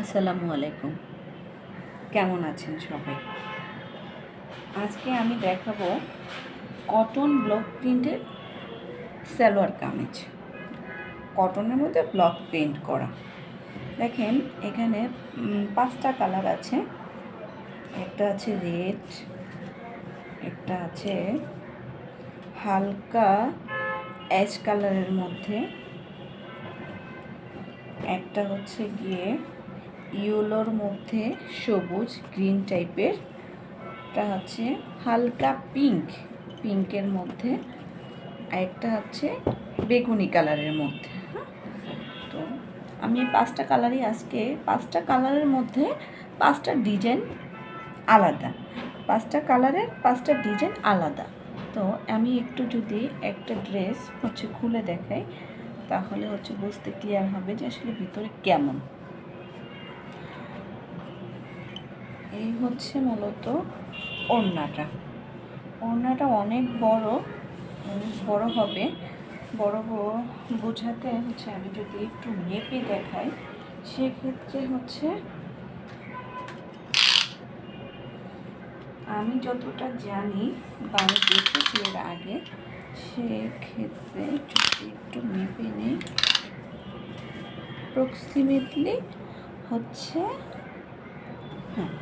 আসসালামু আলাইকুম। কেমন আছেন সবাই? আজকে আমি দেখাবো কটন ব্লক প্রিন্টের সালোয়ার কামিজ। কটনের মধ্যে ব্লক প্রিন্ট করা। দেখেন, এখানে পাঁচটা কালার আছে। একটা আছে রেড একটা আছে হালকা অ্যাশ কালারের মধ্যে। একটা হচ্ছে গিয়ে ইয়েলোর মধ্যে সবুজ, গ্রিন টাইপের। একটা হচ্ছে হালকা পিঙ্ক। পিঙ্কের মধ্যে আর একটা হচ্ছে বেগুনি কালারের মধ্যে। হ্যাঁ? তো আমি পাঁচটা কালারই আজকে, পাঁচটা কালারের মধ্যে পাঁচটা ডিজাইন আলাদা। পাঁচটা কালারের পাঁচটা ডিজাইন আলাদা। তো আমি একটু যদি একটা ড্রেস হচ্ছে খুলে দেখাই, তাহলে হচ্ছে বুঝতে ক্লিয়ার হবে যে আসলে ভিতরে কেমন। এই হচ্ছে মূলত ওড়নাটা। ওড়নাটা অনেক বড় অনেক বড় হবে। বড় বড় বোঝাতে হচ্ছে আমি যদি একটু মেপে দেখাই, সেক্ষেত্রে হচ্ছে আমি যতটা জানি বা আমি দেখেছি এর আগে, সেক্ষেত্রে যদি একটু মেপে নিই। অ্যাপ্রক্সিমেটলি হচ্ছে হ্যাঁ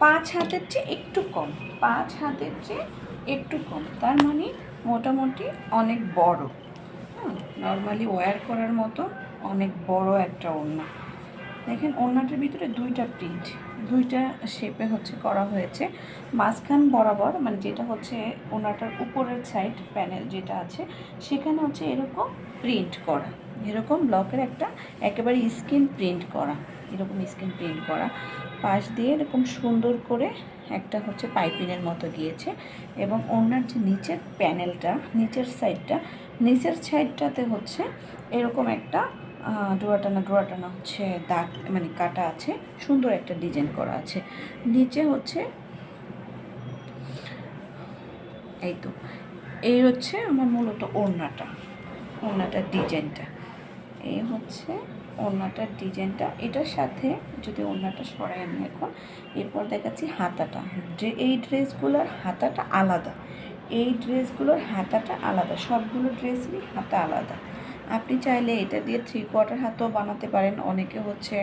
পাঁচ হাতের চেয়ে একটু কম, পাঁচ হাতের চেয়ে একটু কম। তার মানে মোটামুটি অনেক বড়। নর্মালি ওয়্যার করার মতো অনেক বড় একটা ওড়না। দেখেন, ওড়নাটার ভিতরে দুইটা প্রিন্ট দুইটা শেপে হচ্ছে করা হয়েছে। মাঝখান বরাবর মানে যেটা হচ্ছে ওড়নাটার উপরের সাইড প্যানেল যেটা আছে, সেখানে হচ্ছে এরকম প্রিন্ট করা। এরকম ব্লকের একটা একেবারে স্কিন প্রিন্ট করা। এরকম স্কিন প্রিন্ট করা। পাশ দিয়ে এরকম সুন্দর করে একটা হচ্ছে পাইপিনের মতো গিয়েছে এবং ওনার যে নিচের প্যানেলটা নিচের সাইডটা নিচের সাইডটাতে হচ্ছে এরকম একটা ডোয়াটানা ডোয়াটানা হচ্ছে দাগ মানে কাটা আছে, সুন্দর একটা ডিজাইন করা আছে। নিচে হচ্ছে এই তো, এই হচ্ছে আমার মূলত ওড়নাটা, ওড়নাটার ডিজাইনটা এই হচ্ছে ওড়নাটার ডিজাইনটা, এটার সাথে যদি ওড়নাটা সরাই আমি এখন, এরপর দেখাচ্ছি হাতাটা। এই ড্রেসগুলোর হাতাটা আলাদা, এই ড্রেসগুলোর হাতাটা আলাদা, সবগুলো ড্রেসেরই হাতা আলাদা। আপনি চাইলে এটা দিয়ে থ্রি কোয়ার্টার হাতও বানাতে পারেন। অনেকে হচ্ছে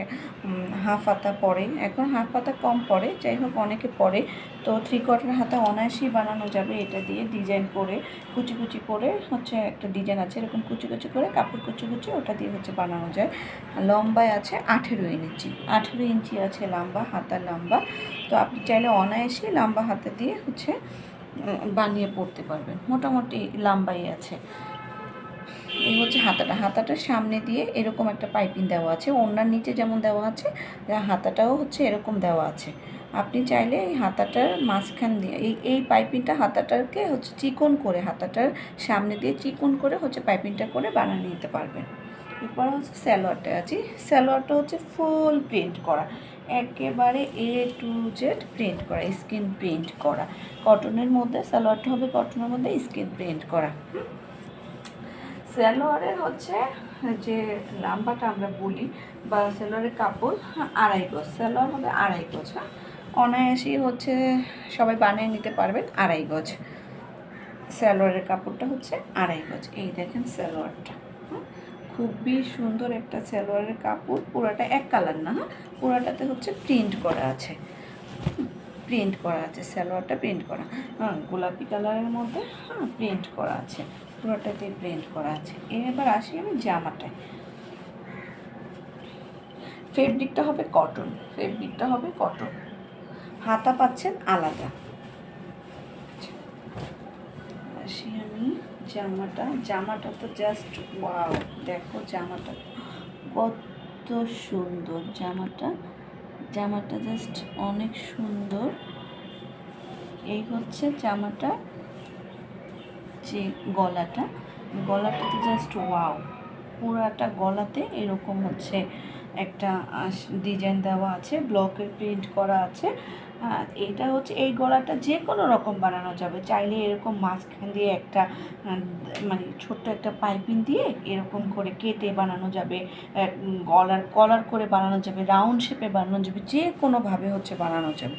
হাফ হাতা পরে। এখন হাফ হাতা কম পরে, যাই হোক অনেকে পরে। তো থ্রি কোয়ার্টার হাতা অনায়াসেই বানানো যাবে এটা দিয়ে ডিজাইন করে, কুচি কুচি করে হচ্ছে একটা ডিজাইন আছে, এরকম কুচি কুচি করে কাপড় কুচি কুচি ওটা দিয়ে হচ্ছে বানানো যায়। লম্বায় আছে আঠেরো ইঞ্চি আঠেরো ইঞ্চি আছে লম্বা হাতা লম্বা। তো আপনি চাইলে অনায়াসেই লম্বা হাতা দিয়ে হচ্ছে বানিয়ে পড়তে পারবেন। মোটামুটি লম্বাই আছে। এই হচ্ছে হাতাটা। হাতাটার সামনে দিয়ে এরকম একটা পাইপিং দেওয়া আছে। ওনার নিচে যেমন দেওয়া আছে হাতাটাও হচ্ছে এরকম দেওয়া আছে। আপনি চাইলে এই হাতাটার মাঝখান দিয়ে, এই এই পাইপিংটা হাতাটাকে হচ্ছে চিকন করে, হাতাটার সামনে দিয়ে চিকন করে হচ্ছে পাইপিংটা করে বানিয়ে নিতে পারবেন। এরপর হচ্ছে স্যালোয়ারটা আছে। স্যালোয়ারটা হচ্ছে ফুল প্রিন্ট করা। একেবারে এ টু জেড প্রিন্ট করা, স্কিন প্রিন্ট করা। কটনের মধ্যে স্যালোয়ারটা হবে কটনের মধ্যে স্কিন প্রিন্ট করা। সালোয়ারের হচ্ছে যে লাম্বাটা আমরা বলি, বা সালোয়ারের কাপড় আড়াই গজ। সালোয়ার হবে আড়াই গজ হ্যাঁ। অনায়াসেই হচ্ছে সবাই বানিয়ে নিতে পারবেন আড়াই গজ। সালোয়ারের কাপড়টা হচ্ছে আড়াই গজ। এই দেখেন সালোয়ারটা হুম? খুবই সুন্দর একটা সালোয়ারের কাপড়, পুরাটা এক কালার না হ্যাঁ। পুরাটাতে হচ্ছে প্রিন্ট করা আছে। প্রিন্ট করা আছে, সালোয়ারটা প্রিন্ট করা। হ্যাঁ গোলাপি কালারের মধ্যে হ্যাঁ প্রিন্ট করা আছে। পুরোটাতে প্রিন্ট করা আছে। এবার আসি আমি জামাটায়। ফেব্রিকটা হবে কটন ফেব্রিকটা হবে কটন হাতা পাচ্ছেন আলাদা। আসি আমি জামাটা। জামাটা তো জাস্ট ওয়াও দেখো জামাটা কত সুন্দর। জামাটা জামাটা জাস্ট অনেক সুন্দর। এই হচ্ছে জামাটা যে গলাটা, গলাটাতে জাস্ট ওয়াও পুরাটা গলাতে এরকম হচ্ছে একটা ডিজাইন দেওয়া আছে ব্লকের প্রিন্ট করা আছে এটা হচ্ছে, এই গলাটা যে কোনো রকম বানানো যাবে, চাইলে এরকম মাঝখান দিয়ে একটা মানে ছোট্ট একটা পাইপিং দিয়ে এরকম করে কেটে বানানো যাবে গলার কলার করে বানানো যাবে রাউন্ড শেপে বানানো যাবে যে কোনোভাবে হচ্ছে বানানো যাবে।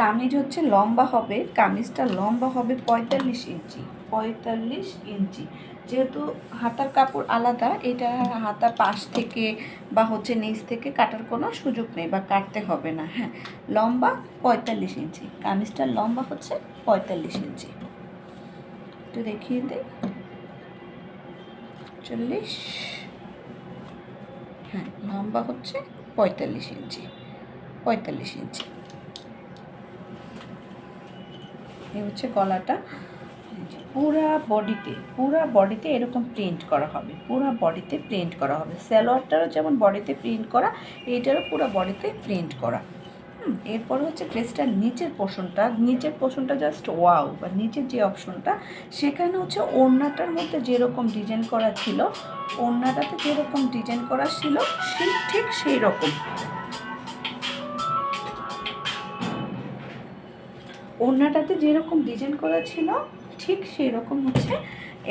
কামিজ হচ্ছে লম্বা হবে, কামিজটা লম্বা হবে পঁয়তাল্লিশ ইঞ্চি পঁয়তাল্লিশ ইঞ্চি। যেহেতু হাতার কাপড় আলাদা, এটা হাতার পাশ থেকে বা হচ্ছে নিচ থেকে কাটার কোনো সুযোগ নেই বা কাটতে হবে না হ্যাঁ। লম্বা পঁয়তাল্লিশ ইঞ্চি কামিজটার লম্বা হচ্ছে পঁয়তাল্লিশ ইঞ্চি। একটু দেখিয়ে দিই চল্লিশ হ্যাঁ লম্বা হচ্ছে পঁয়তাল্লিশ ইঞ্চি পঁয়তাল্লিশ ইঞ্চি। এই হচ্ছে গলাটা। পুরা বডিতে পুরা বডিতে এরকম প্রিন্ট করা হবে, পুরা বডিতে প্রিন্ট করা হবে। স্যালোয়ারটারও যেমন বডিতে প্রিন্ট করা, এইটারও পুরো বডিতে প্রিন্ট করা। এরপর হচ্ছে ড্রেসটার নিচের পোর্শনটা নিচের পোর্শনটা জাস্ট ওয়াও বা নিচের যে অপশনটা সেখানে হচ্ছে ওড়নাটার মধ্যে যেরকম ডিজাইন করা ছিল, ওড়নাটাতে যেরকম ডিজাইন করা ছিল, সেই ঠিক সেই রকম ওড়নাটাতে যেরকম ডিজাইন করা ছিল, ঠিক সেই রকম হচ্ছে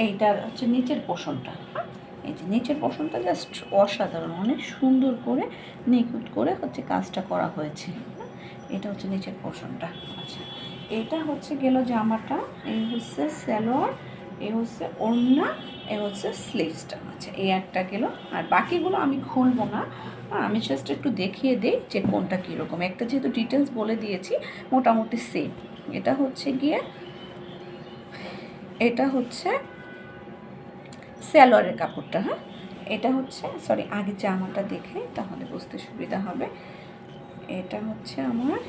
এইটার হচ্ছে নিচের পোষণটা এই যে নিচের পোষণটা জাস্ট অসাধারণ, অনেক সুন্দর করে নিখুঁত করে হচ্ছে কাজটা করা হয়েছে। হ্যাঁ? এটা হচ্ছে নিচের পোষণটা আচ্ছা এটা হচ্ছে গেল জামাটা, এই হচ্ছে স্যালোয়ার এই হচ্ছে ওড়না এই হচ্ছে স্লিভসটা আচ্ছা এই একটা গেল। আর বাকিগুলো আমি খুলবো না। আমি জাস্ট একটু দেখিয়ে দিই যে কোনটা কীরকম। একটা যেহেতু ডিটেলস বলে দিয়েছি, মোটামুটি সেম এটা হচ্ছে গিয়ে, এটা হচ্ছে স্যালোয়ারের কাপড়টা হ্যাঁ? এটা হচ্ছে সরি আগে জামাটা দেখে তাহলে বুঝতে সুবিধা হবে। এটা হচ্ছে আমার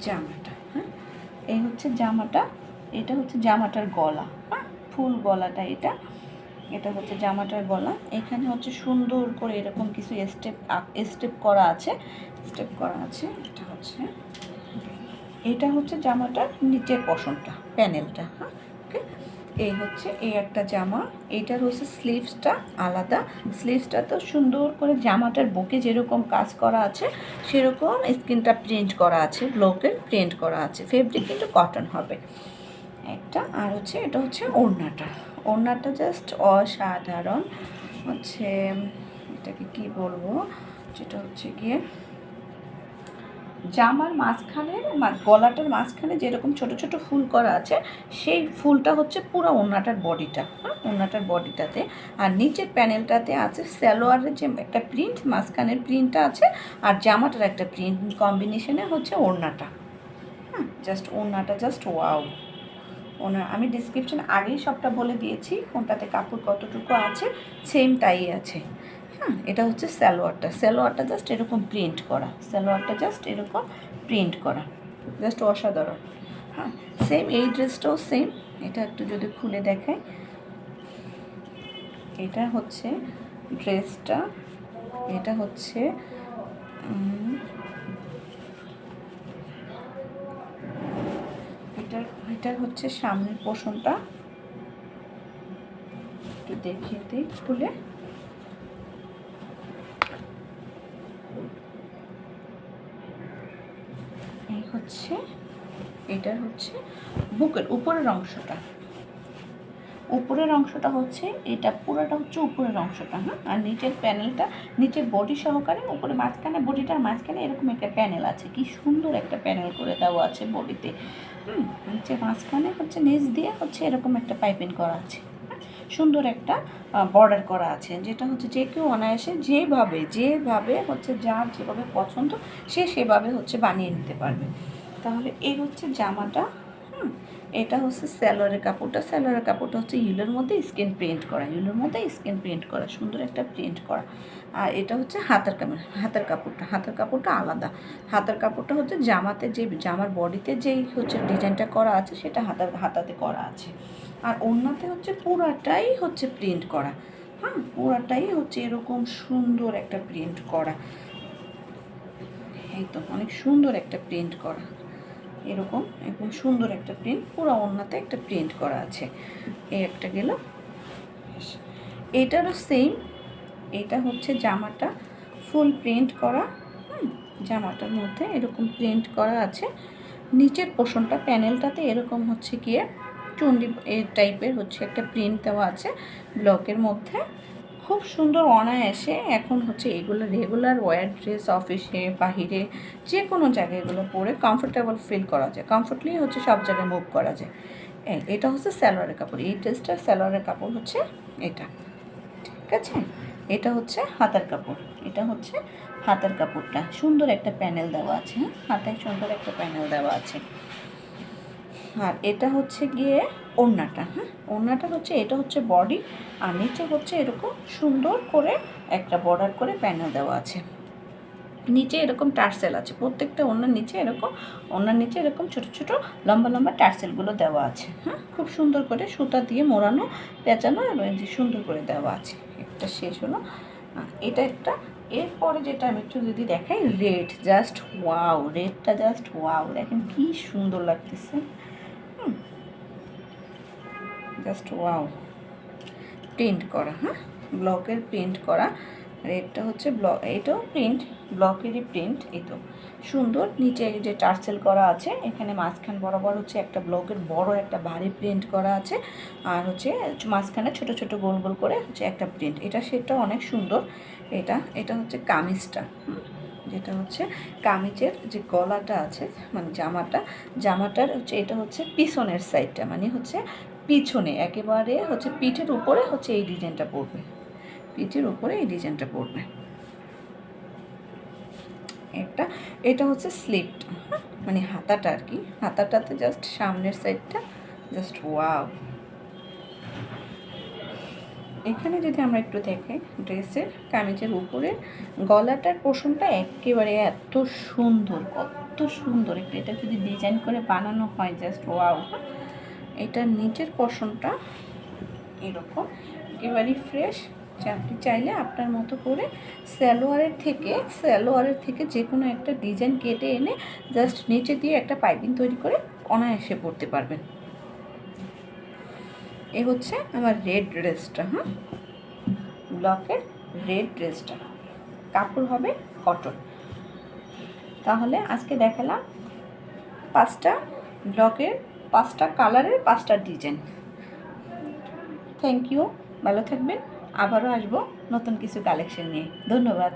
জামাটা হ্যাঁ? এই হচ্ছে জামাটা, এটা হচ্ছে জামাটার গলা হ্যাঁ? ফুল গলাটা এটা। এটা হচ্ছে জামাটার গলা। এখানে হচ্ছে সুন্দর করে এরকম কিছু স্টেপ স্টেপ করা আছে। স্টেপ করা আছে, এটা হচ্ছে এটা হচ্ছে জামাটার নিচের পশনটা, প্যানেলটা হ্যাঁ ওকে এই হচ্ছে এই একটা জামা। এইটার হচ্ছে স্লিভসটা আলাদা। স্লিভসটা তো সুন্দর করে জামাটার বুকে যেরকম কাজ করা আছে, সেরকম স্কিনটা প্রিন্ট করা আছে ব্লকের প্রিন্ট করা আছে। ফেব্রিক কিন্তু কটন হবে। একটা, আর হচ্ছে এটা হচ্ছে ওড়নাটা। ওড়নাটা জাস্ট অসাধারণ। হচ্ছে, এটাকে কি বলব? যেটা হচ্ছে গিয়ে জামার মাঝখানে গলাটার মাঝখানে যেরকম ছোট ছোট ফুল করা আছে, সেই ফুলটা হচ্ছে পুরো ওড়নাটার বডিটা হ্যাঁ ওড়নাটার বডিটাতে। আর নিচের প্যানেলটাতে আছে স্যালোয়ারের যে একটা প্রিন্ট, মাঝখানের প্রিন্টটা আছে, আর জামাটার একটা প্রিন্ট কম্বিনেশনে হচ্ছে ওড়নাটা হ্যাঁ জাস্ট ওড়নাটা জাস্ট ওয়াও। ওনার আমি ডিসক্রিপশন আগেই সবটা বলে দিয়েছি, কোনটাতে কাপড় কতটুকু আছে সেম তাই আছে। হ্যাঁ এটা হচ্ছে স্যালোয়ারটা স্যালোয়ারটা জাস্ট এরকম প্রিন্ট করা। স্যালোয়ারটা জাস্ট এরকম প্রিন্ট করা। জাস্ট অসাধারণ। হ্যাঁ সেম এই ড্রেসটাও সেম এটা একটু যদি খুলে দেখাই। এটা হচ্ছে ড্রেসটা এটা হচ্ছে এটার এটার হচ্ছে সামনের পোষণটা। একটু দেখিয়ে দিই খুলে এই হচ্ছে এটার হচ্ছে বুকের উপরের অংশটা। উপরের অংশটা হচ্ছে এটা পুরোটা হচ্ছে উপরের অংশটা হ্যাঁ? আর নিচের প্যানেলটা নিচের বডি সহকারে উপরে মাঝখানে বডিটার মাঝখানে এরকম একটা প্যানেল আছে। কি সুন্দর একটা প্যানেল করে দেওয়া আছে বডিতে হুম নিচে মাঝখানে হচ্ছে নিচ দিয়ে হচ্ছে এরকম একটা পাইপিং করা আছে হ্যাঁ, সুন্দর একটা বর্ডার করা আছে যেটা হচ্ছে যে কেউ অনায়াসে যেভাবে যেভাবে হচ্ছে যার যেভাবে পছন্দ সে সেভাবে হচ্ছে বানিয়ে নিতে পারবে। তাহলে এই হচ্ছে জামাটা এটা হচ্ছে স্যালোয়ারের কাপড়টা। স্যালোয়ারের কাপড়টা হচ্ছে ইউলোর মধ্যে স্কিন প্রিন্ট করা। ইউলোর মধ্যে স্কিন প্রিন্ট করা, সুন্দর একটা প্রিন্ট করা। আর এটা হচ্ছে হাতের কাপড় হাতের কাপড়টা। হাতের কাপড়টা আলাদা। হাতের কাপড়টা হচ্ছে জামাতে যে, জামার বডিতে যেই হচ্ছে ডিজাইনটা করা আছে, সেটা হাতার, হাতাতে করা আছে। আর ওড়নাতে হচ্ছে পুরাটাই হচ্ছে প্রিন্ট করা। হ্যাঁ পুরাটাই হচ্ছে এরকম সুন্দর একটা প্রিন্ট করা। এই তো, অনেক সুন্দর একটা প্রিন্ট করা। এরকম এরকম সুন্দর একটা প্রিন্ট পুরো ওড়নাতে একটা প্রিন্ট করা আছে। এই একটা গেল। এটারও সেম এটা হচ্ছে জামাটা ফুল প্রিন্ট করা জামাটার মধ্যে এরকম প্রিন্ট করা আছে। নিচের পোষণটা প্যানেলটাতে এরকম হচ্ছে গিয়ে, চন্ডি এর টাইপের হচ্ছে একটা প্রিন্ট দেওয়া আছে ব্লকের মধ্যে। খুব সুন্দর অনায়াসে এখন হচ্ছে এগুলো রেগুলার ওয়ার ড্রেস অফিসে বাহিরে যে কোনো জায়গায় এগুলো পরে কমফোর্টেবল ফিল করা যায়। কমফোর্টলি হচ্ছে সব জায়গায় মুভ করা যায়। এটা হচ্ছে স্যালোয়ারের কাপড়। এই ড্রেসটার স্যালোয়ারের কাপড় হচ্ছে এটা। ঠিক আছে? এটা হচ্ছে হাতার কাপড়। এটা হচ্ছে হাতার কাপড়টা। সুন্দর একটা প্যানেল দেওয়া আছে হ্যাঁ? হাতায় সুন্দর একটা প্যানেল দেওয়া আছে। আর এটা হচ্ছে গিয়ে ওড়নাটা হ্যাঁ? ওড়নাটা হচ্ছে, এটা হচ্ছে বডি আর নিচে হচ্ছে এরকম সুন্দর করে একটা বর্ডার করে প্যানেল দেওয়া আছে। নিচে এরকম টার্সেল আছে, প্রত্যেকটা ওনার নিচে এরকম ওনার নিচে এরকম ছোট ছোট লম্বা লম্বা টার্সেলগুলো দেওয়া আছে হ্যাঁ? খুব সুন্দর করে সুতা দিয়ে মোড়ানো, পেঁচানো এবং সুন্দর করে দেওয়া আছে। একটা শেষ হলো। এটা একটা, এরপরে যেটা আমি একটু যদি দেখাই রেড জাস্ট ওয়াও রেডটা জাস্ট ওয়াও দেখেন কী সুন্দর লাগতেছে। জাস্ট ওয়াও প্রিন্ট করা হ্যাঁ? ব্লকের প্রিন্ট করা। রেডটা হচ্ছে ব্লক এটাও প্রিন্ট ব্লকেরই প্রিন্ট এই তো সুন্দর, নিচে যে টার্সেল করা আছে, এখানে মাঝখান বরাবর হচ্ছে একটা ব্লকের বড় একটা ভারী প্রিন্ট করা আছে। আর হচ্ছে মাঝখানে ছোট ছোট গোল গোল করে হচ্ছে একটা প্রিন্ট এটা সেটা অনেক সুন্দর। এটা এটা হচ্ছে কামিজটা যেটা হচ্ছে কামিজের যে গলাটা আছে মানে জামাটা, জামাটার হচ্ছে, এটা হচ্ছে পিছনের সাইডটা মানে হচ্ছে পিছনে, একেবারে হচ্ছে পিঠের উপরে হচ্ছে এই ডিজাইনটা পড়বে। পিঠের উপরে এই ডিজাইনটা পড়বে। একটা, এটা হচ্ছে স্লিপটা মানে হাতাটা আর কি। হাতাটাতে জাস্ট সামনের সাইডটা জাস্ট ওয়াও এখানে যদি আমরা একটু দেখাই ড্রেসের কামিজের উপরে, গলাটার পোষণটা একেবারে এত সুন্দর, কত সুন্দর। একটু এটা যদি ডিজাইন করে বানানো হয় জাস্ট ওয়াও এটার নিচের পোষণটা এরকম। একেবারেই ফ্রেশ আপনি চাইলে আপনার মতো করে স্যালোয়ারের থেকে স্যালোয়ারের থেকে যে কোনো একটা ডিজাইন কেটে এনে জাস্ট নিচে দিয়ে একটা পাইপিং তৈরি করে অনায়াসে পড়তে পারবেন। এ হচ্ছে আমার রেড ড্রেসটা হ্যাঁ ব্লকের রেড ড্রেসটা কাপড় হবে কটন তাহলে আজকে দেখালাম পাঁচটা ব্লকের পাঁচটা কালারের, পাঁচটা ডিজাইন। থ্যাংক ইউ ভালো থাকবেন। আবারও আসব নতুন কিছু কালেকশন নিয়ে। ধন্যবাদ।